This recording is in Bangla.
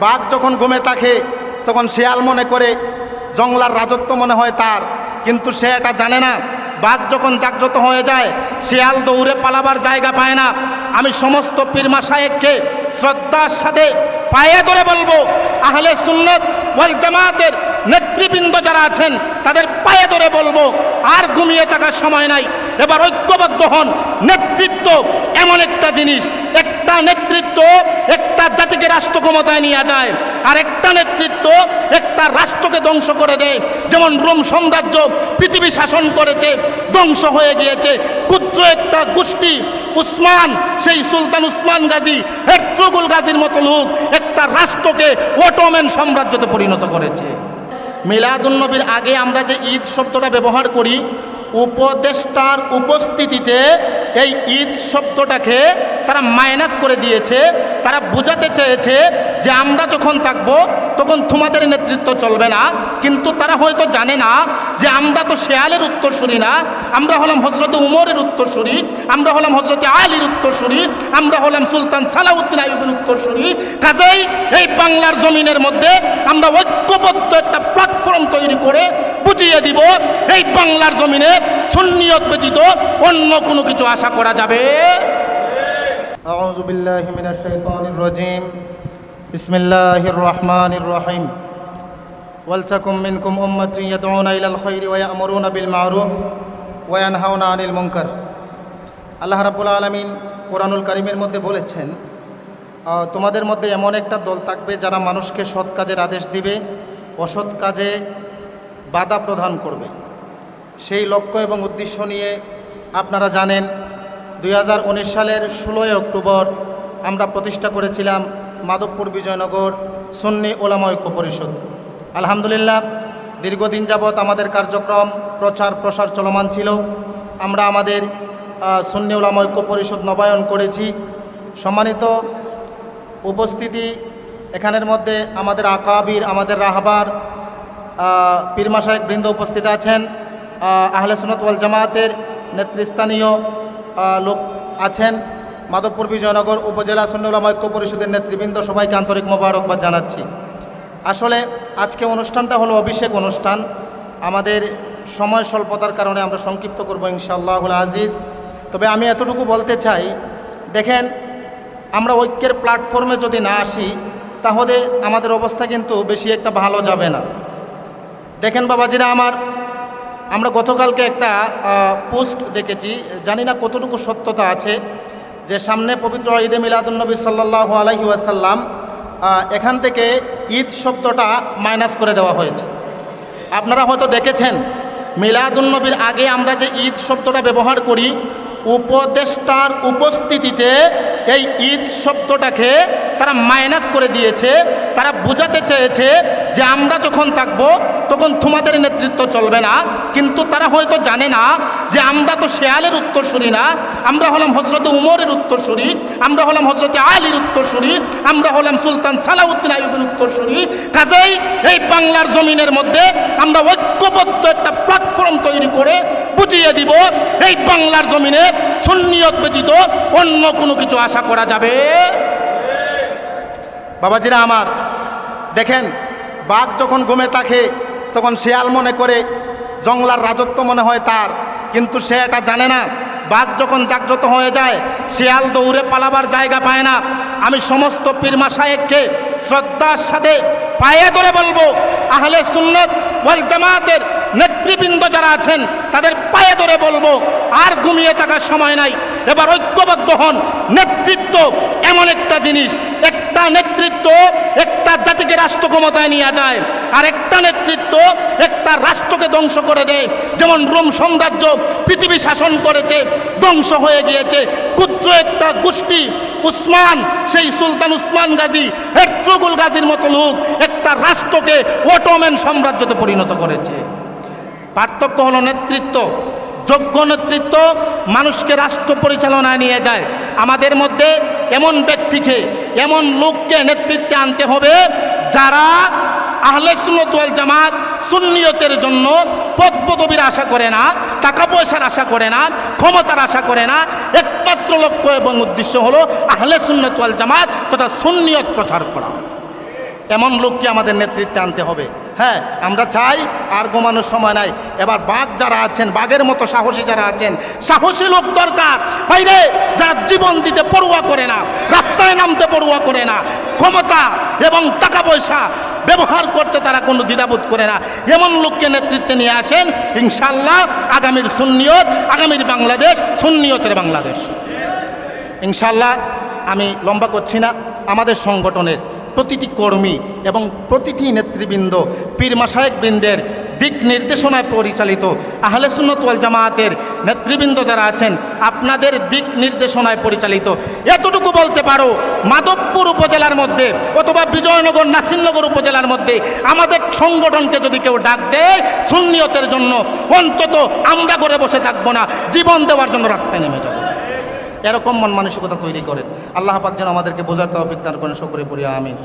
বাঘ যখন ঘুমে থাকে, তখন শেয়াল মনে করে জংলার রাজত্ব মনে হয় তার। কিন্তু সে এটা জানে না। বাঘ যখন জাগ্রত হয়ে যায়, শিয়াল দৌড়ে পালাবার জায়গা পায় না। আমি সমস্ত পীরমা সাহেবকে শ্রদ্ধার সাথে পায়ে ধরে বলব, আহলে সুন্নত ওয়াল জামাতের নেতৃবৃন্দ যারা আছেন, তাদের পায়ে ধরে বলব, আর ঘুমিয়ে থাকার সময় নাই। এবার ঐক্যবদ্ধ হন, নেতৃত্ব এমন একটা জিনিস, একটা নেতৃত্ব একটা জাতিকে রাষ্ট্র ক্ষমতায় নিয়ে যায়, আর একটা নেতৃত্ব একটা রাষ্ট্রকে ধ্বংস করে দেয়। যেমন রোম সাম্রাজ্য পৃথিবী শাসন করেছে, ধ্বংস হয়ে গিয়েছে। ক্ষুদ্র একটা গোষ্ঠী উসমান, সেই সুলতান উসমান গাজী হেট্রগুল গাজীর মতো লোক একটা রাষ্ট্রকে অটোম্যান সাম্রাজ্যতে পরিণত করেছে। মিলাদুন্নবীর আগে আমরা যে ঈদ শব্দটা ব্যবহার করি, উপদেষ্টার উপস্থিতিতে এই ঈদ শব্দটাকে তারা মাইনাস করে দিয়েছে, তারা বোঝাতে চেয়েছে যে আমরা যখন থাকব, তখন তোমাদের নেতৃত্ব চলবে না। কিন্তু তারা হয়তো জানে না যে আমরা তো শেয়ালের উত্তরসূরি না, আমরা হলাম হজরত উমরের উত্তরসূরি, আমরা হলাম হজরত আলীর উত্তরসূরি, আমরা হলাম সুলতান সালাউদ্দিন আইবের উত্তরসূরি। কাজেই এই বাংলার জমিনের মধ্যে আমরা ঐক্যবদ্ধ একটা প্ল্যাটফর্ম তৈরি করে বুঝিয়ে দিব এই বাংলার জমিনে সুন্নিয়ত ব্যতীত অন্য কোনো কিছু আশা করা যাবে أعوذ بالله من الشيطان الرجيم بسم الله الرحمن الرحيم ولتكن منكم أمة يدعون إلى الخير ويأمرون بالمعروف وينهون عن المنكر আল্লাহ রাব্বুল আলমিন কোরআনুল কারিমের মধ্যে বলেছেন আহ, তোমাদের মধ্যে এমন একটা দল থাকবে যারা মানুষকে সৎ কাজের আদেশ দিবে অসৎ কাজে বাধা প্রদান করবে। সেই লক্ষ্য এবং উদ্দেশ্য নিয়ে আপনারা জানেন দু হাজার উনিশ সালের ষোলোই অক্টোবর আমরা প্রতিষ্ঠা করেছিলাম মাধবপুর বিজয়নগর সুন্নি ওলামা ঐক্য পরিষদ। আলহামদুলিল্লাহ, দীর্ঘদিন যাবৎ আমাদের কার্যক্রম প্রচার প্রসার চলমান ছিল। আমরা আমাদের সুন্নি ওলামা ঐক্য পরিষদ নবায়ন করেছি। সম্মানিত উপস্থিতি এখানের মধ্যে আমাদের আকাবির, আমাদের রাহবার পীরমা সাহেব বৃন্দ উপস্থিত আছেন আহ, আহলে সুনত ওয়াল জামায়াতের নেতৃস্থানীয় লোক আছেন মাধবপুর বিজয়নগর উপজেলা সুন্নুলাম ঐক্য পরিষদের নেতৃবৃন্দ সবাইকে আন্তরিক মোবারকবাদ জানাচ্ছি। আসলে আজকে অনুষ্ঠানটা হলো অভিষেক অনুষ্ঠান। আমাদের সময় স্বল্পতার কারণে আমরা সংক্ষিপ্ত করব ইনশাআল্লাহুল আজিজ। তবে আমি এতটুকু বলতে চাই দেখেন আমরা ঐক্যের প্ল্যাটফর্মে যদি না আসি তাহলে আমাদের অবস্থা কিন্তু বেশি একটা ভালো যাবে না। দেখেন বাবাজিরা আমার, আমরা গতকালকে একটা পোস্ট দেখেছি, জানি না কতটুকু সত্যতা আছে, যে সামনে পবিত্র ঈদে মিলাদুলনবী সাল্লাহ আলহি ওয়াসাল্লাম এখান থেকে ঈদ শব্দটা মাইনাস করে দেওয়া হয়েছে। আপনারা হয়তো দেখেছেন মিলাদুন্নবীর আগে আমরা যে ঈদ শব্দটা ব্যবহার করি, উপদেষ্টার উপস্থিতিতে এই ঈদ শব্দটাকে তারা মাইনাস করে দিয়েছে, তারা বোঝাতে চেয়েছে যে আমরা যখন থাকব, তখন তোমাদের নেতৃত্ব চলবে না। কিন্তু তারা হয়তো জানে না যে আমরা তো শেয়ালের উত্তরসূরি না, আমরা হলাম হজরত উমরের উত্তরসূরি আমরা হলাম হজরত আলীর উত্তরসূরি আমরা হলাম সুলতান সালাউদ্দিন আইবের উত্তরসূরি কাজেই এই বাংলার জমিনের মধ্যে আমরা ঐক্যবদ্ধ একটা প্ল্যাটফর্ম বুঝিয়ে দিব, এই বাংলার জমিনে সুন্নিয়ত ব্যতীত অন্য কোনো কিছু আশা করা যাবে? বাবাজিরা আমার, দেখেন, বাঘ যখন ঘুমে থাকে, তখন শেয়াল মনে করে জংলার রাজত্ব মনে হয় তার, কিন্তু সে এটা জানে না। বাঘ যখন জাগ্রত হয়ে যায়, শেয়াল দৌড়ে পালাবার জায়গা পায় না। আমি সমস্ত পীরমা সাহেবকে শ্রদ্ধার সাথে পায়ে ধরে বলব, আহলে সুন্নত ওয়াল জামাতের নেতৃবৃন্দ যারা আছেন, তাদের পায়ে ধরে বলব, আর ঘুমিয়ে থাকার সময় নাই। এবার ঐক্যবদ্ধ হন, নেতৃত্ব এমন একটা জিনিস, একটা নেতৃত্ব একটা জাতিকে রাষ্ট্র ক্ষমতায় নিয়ে যায়, আর একটা নেতৃত্ব একটা রাষ্ট্রকে ধ্বংস করে দেয়। যেমন রোম সাম্রাজ্য পৃথিবী শাসন করেছে, ধ্বংস হয়ে গিয়েছে। ক্ষুদ্র একটা গোষ্ঠী উসমান, সেই সুলতান উসমান গাজী হেট্রগুল গাজীর মতো লোক একটা রাষ্ট্রকে অটোম্যান সাম্রাজ্যতে পরিণত করেছে। পার্থক্য হলো নেতৃত্ব। যোগ্য নেতৃত্ব মানুষকে রাষ্ট্র পরিচালনায় নিয়ে যায়। আমাদের মধ্যে এমন ব্যক্তিকে, এমন লোককে নেতৃত্বে আনতে হবে যারা আহলে সুন্নত জামাত সুন্নিয়তের জন্য পদ পদবীর আশা করে না, টাকা পয়সার আশা করে না, ক্ষমতার আশা করে না। একমাত্র লক্ষ্য এবং উদ্দেশ্য হলো আহলে সুন্নত ওয়াল জামাত তথা সুন্নিয়ত প্রচার করা। এমন লোককে আমাদের নেতৃত্বে আনতে হবে। হ্যাঁ আমরা চাই আর ঘুমানোর সময় নাই। এবার বাঘ যারা আছেন, বাঘের মতো সাহসী যারা আছেন, সাহসী লোক দরকার। বাইরে যারা জীবন দিতে পড়ুয়া করে না, রাস্তায় নামতে পড়ুয়া করে না, ক্ষমতা এবং টাকা পয়সা ব্যবহার করতে তারা কোনো দ্বিধাবোধ করে না। এমন লোককে নেতৃত্বে নিয়ে আসেন ইনশাল্লাহ আগামীর সুন্নিয়ত, আগামীর বাংলাদেশ, সুন্নিয়তের বাংলাদেশ। ইনশাল্লাহ আমি লম্বা করছি না, আমাদের সংগঠনের প্রতিটি কর্মী এবং প্রতিটি নেতৃবৃন্দ, পীর মাসায়েক বৃন্দের দিক নির্দেশনায় পরিচালিত আহলে সুন্নতওয়াল জামায়াতের নেতৃবৃন্দ যারা আছেন, আপনাদের দিক নির্দেশনায় পরিচালিত। এতটুকু বলতে পারো, মাধবপুর উপজেলার মধ্যে অথবা বিজয়নগর, নাসিরনগর উপজেলার মধ্যে আমাদের সংগঠনকে যদি কেউ ডাক দেয়, সুন্নিয়তের জন্য অন্তত আমরা করে বসে থাকব না, জীবন দেওয়ার জন্য রাস্তায় নেমে যাব। এরকম মন মানসিকতা তৈরি করেন। আল্লাহ পাক যেন আমাদেরকে বোঝার তৌফিক দান করেন। সকলে পড়িয়া আমিন।